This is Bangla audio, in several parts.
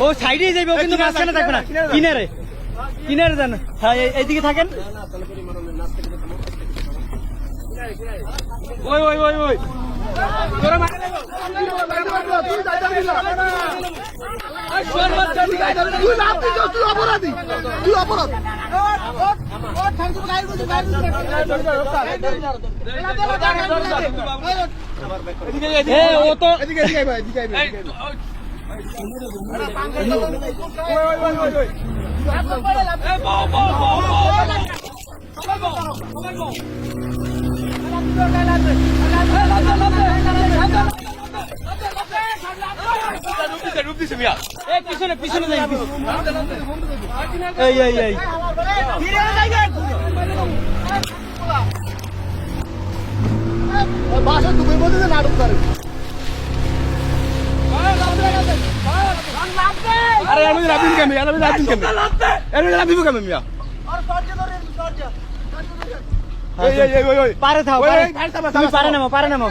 এই সাইডে এই কিন্তু মাঝখানে থাকবে না। ভাই ওই ওই ওই ওই। তুমি জমি যাবে উবি যাও উবি ওই ওই ওই ওই এই ডুবতেছে আলার বালাই আলার ডুবতেছে এ মে গাছে মিলে লাবি বের তুমি মিয়া যাও এই হ্যাঁ লাভ দেবো একটা যাও যাও লাভ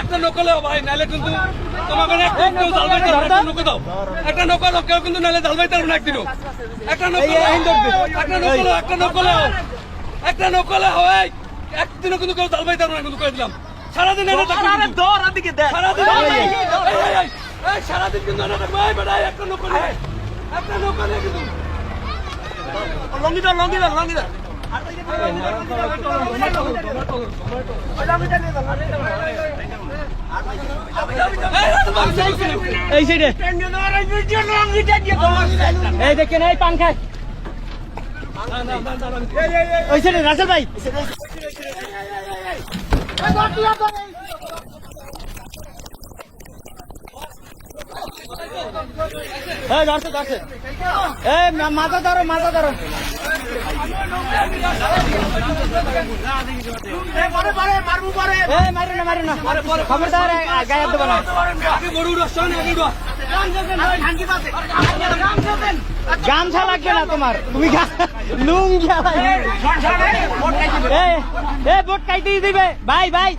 একটা নকলে ভাই নালে কিন্তু তোমাকে কেউ জালবাই তার একটা নৌকো দাও। একটা নৌকা দাও কেউ কিন্তু নালে জালবাই তার না একদিনও। একটা নৌকা একটা নৌকলে একটা নৌকলে একটা নৌকলে হয় একদিনও কিন্তু কেউ জালবাই তার না কিন্তু করে দিলাম। সারাদিন এনে থাকবে কিন্তু। সারাদিন এই, এই, এই, এই, সারাদিন কিন্তু এনে থাকবে এই বেটা, একটা নৌকলে একটা নৌকলে কিন্তু লঙ্গি দাও লঙ্গি দাও লঙ্গি দাও এই, সাইডে এই দেখেন এই পাংখা ওই সাইডে রাসেল ভাই এই ধরছে ধরছে। এই মাথা ধরো মাথা ধরো। এই মারো না মারো না। খবরদার গায়ে দেবো না। গামছা লাগবে না তোমার। তুমি ভোট লুঙ্গি কাইতে দিবে। ভাই ভাই